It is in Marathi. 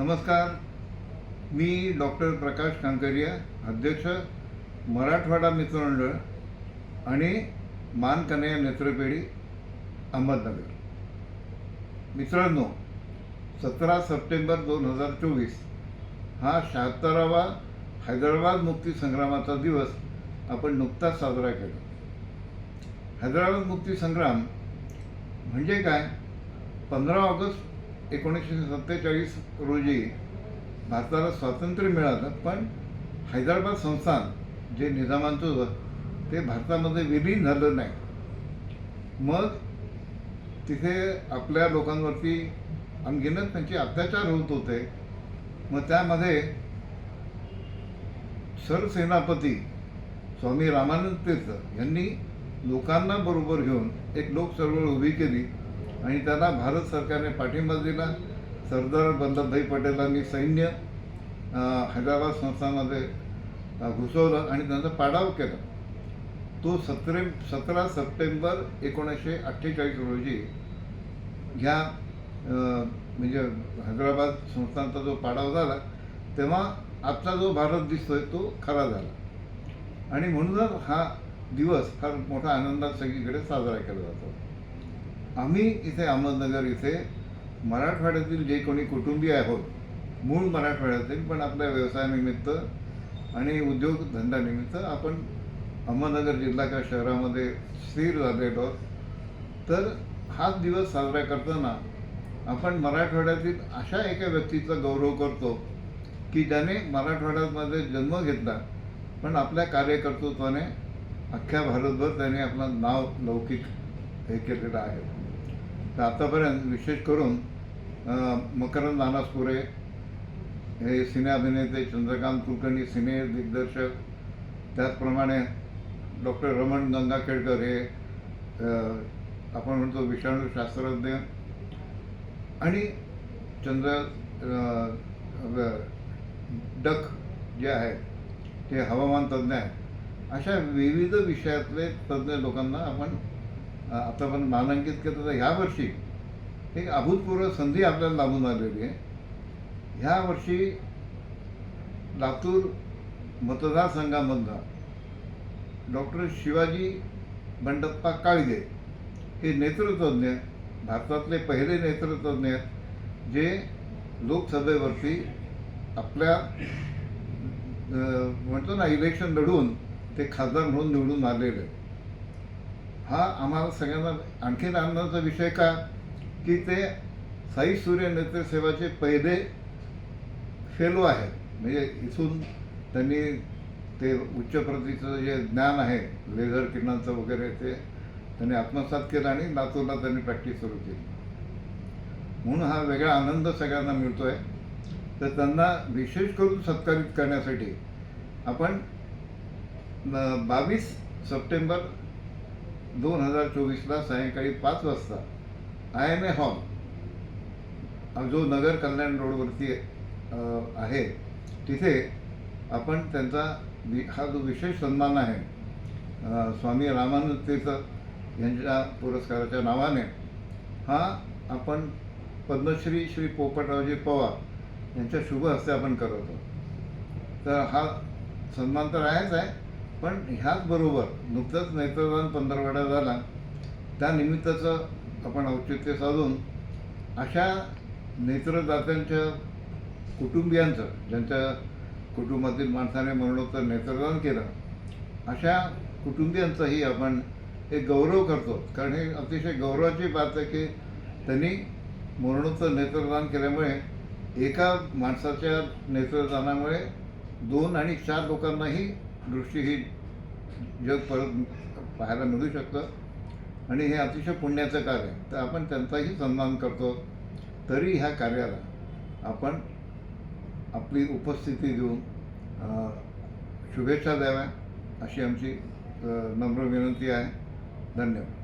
नमस्कार. मी डॉक्टर प्रकाश कांकरिया अध्यक्ष मराठवाडा मित्रमंडळ आणि मानकन्या नेत्रपेढी अहमदनगर. मित्रांनो सतरा सप्टेंबर दोन हजार चोवीस हा शहात्तरावा हैदराबाद मुक्ती संग्रामाचा दिवस आपण नुकताच साजरा केला. हैदराबाद मुक्ती संग्राम म्हणजे काय? पंधरा ऑगस्ट एकोणीसशे सत्तेचाळीस रोजी भारताला स्वातंत्र्य मिळालं पण हैदराबाद संस्थान जे निजामांचं होतं ते भारतामध्ये विलीन झालं नाही. मग तिथे आपल्या लोकांवरती अनगिनत त्यांचे अत्याचार होत होते. मग त्यामध्ये सरसेनापती स्वामी रामानंद तीर्थ यांनी लोकांना बरोबर घेऊन एक लोकचळवळ उभी केली. आणि त्यांना भारत सरकारने पाठिंबा दिला. सरदार वल्लभभाई पटेलांनी सैन्य हैदराबाद संस्थानामध्ये घुसवलं आणि त्यांचा पाडाव केला. तो सतरे सतरा सप्टेंबर एकोणीसशे अठ्ठेचाळीस रोजी ह्या म्हणजे हैदराबाद संस्थानचा जो पाडाव झाला तेव्हा आजचा जो भारत दिसतोय तो खरा झाला. आणि म्हणूनच हा दिवस फार मोठा आनंदात सगळीकडे साजरा केला जातो. आम्ही इथे अहमदनगर इथे मराठवाड्यातील जे कोणी कुटुंबीय आहोत मूळ मराठवाड्यातील पण आपल्या व्यवसायानिमित्त आणि उद्योगधंद्यानिमित्त आपण अहमदनगर जिल्हा किंवा शहरामध्ये स्थिर झालेलो तर हाच दिवस साजरा करताना आपण मराठवाड्यातील अशा एका व्यक्तीचा गौरव करतो की ज्याने मराठवाड्यामध्ये जन्म घेतला पण आपल्या कार्यकर्तृत्वाने अख्ख्या भारतभर त्याने आपलं नाव लौकिक हे केलेलं आहे. तर आतापर्यंत विशेष करून मकरंद नानासपुरे हे सिने अभिनेते चंद्रकांत कुलकर्णी सिने दिग्दर्शक त्याचप्रमाणे डॉक्टर रमण गंगाखेडकर हे आपण म्हणतो विषाणू शास्त्रज्ञ. आणि चंद्र डक जे आहेत ते हवामान तज्ज्ञ आहेत. अशा विविध विषयातले तज्ज्ञ लोकांना आपण आता आपण मानांकित केलं तर ह्या वर्षी एक अभूतपूर्व संधी आपल्याला लाभून आलेली आहे. ह्या वर्षी लातूर मतदारसंघामधला डॉक्टर शिवाजी बंडप्पा काळगे हे नेतृत्वज्ञ भारतातले पहिले नेतृत्वज्ञ आहेत जे लोकसभेवरती आपल्या म्हणतो ना इलेक्शन लढून ते खासदार म्हणून निवडून आलेले हा आम्हाला सगळ्यांना आणखीन आनंदाचा विषय का? की ते साई सूर्य नेत्र सेवाचे पहिले फेलो आहेत. म्हणजे इथून त्यांनी ते उच्च प्रतीचं जे ज्ञान आहे लेझर किरणांचं वगैरे ते त्यांनी आत्मसात केलं आणि लातूरला त्यांनी प्रॅक्टिस सुरू केली. म्हणून हा वेगळा आनंद सगळ्यांना मिळतो आहे तर त्यांना विशेष करून सत्कारित करण्यासाठी आपण बावीस सप्टेंबर दोन हजार चोवीसला सायंकाळी पाच वाजता आय एम ए हॉल. जो नगर कल्याण रोडवरती आहे तिथे आपण त्यांचा वि हा जो विशेष सन्मान आहे स्वामी रामानंद तीर्थ यांच्या पुरस्काराच्या नावाने हा आपण पद्मश्री श्री पोपटरावजी पवार यांच्या शुभ हस्ते आपण करत आहोत तर हा सन्मान तर आहेच आहे पण ह्याचबरोबर नुकतंच नेत्रदान पंधरवडा झाला. त्यानिमित्ताचं आपण औचित्य साधून अशा नेत्रदात्यांच्या कुटुंबियांचं ज्यांच्या कुटुंबातील माणसाने मरणोत्तर नेत्रदान केलं अशा कुटुंबियांचाही आपण एक गौरव करतो. कारण हे अतिशय गौरवाची बात आहे की त्यांनी मरणोत्तर नेत्रदान केल्यामुळे एका माणसाच्या नेत्रदानामुळे दोन आणि चार लोकांनाही दृष्टी ही जग परत पाहायला मिळू शकतं. आणि हे अतिशय पुण्याचं कार्य आहे. तर आपण त्यांचाही सन्मान करतो. तरी ह्या कार्याला आपण आपली उपस्थिती देऊन शुभेच्छा द्याव्या अशी आमची नम्र विनंती आहे. धन्यवाद.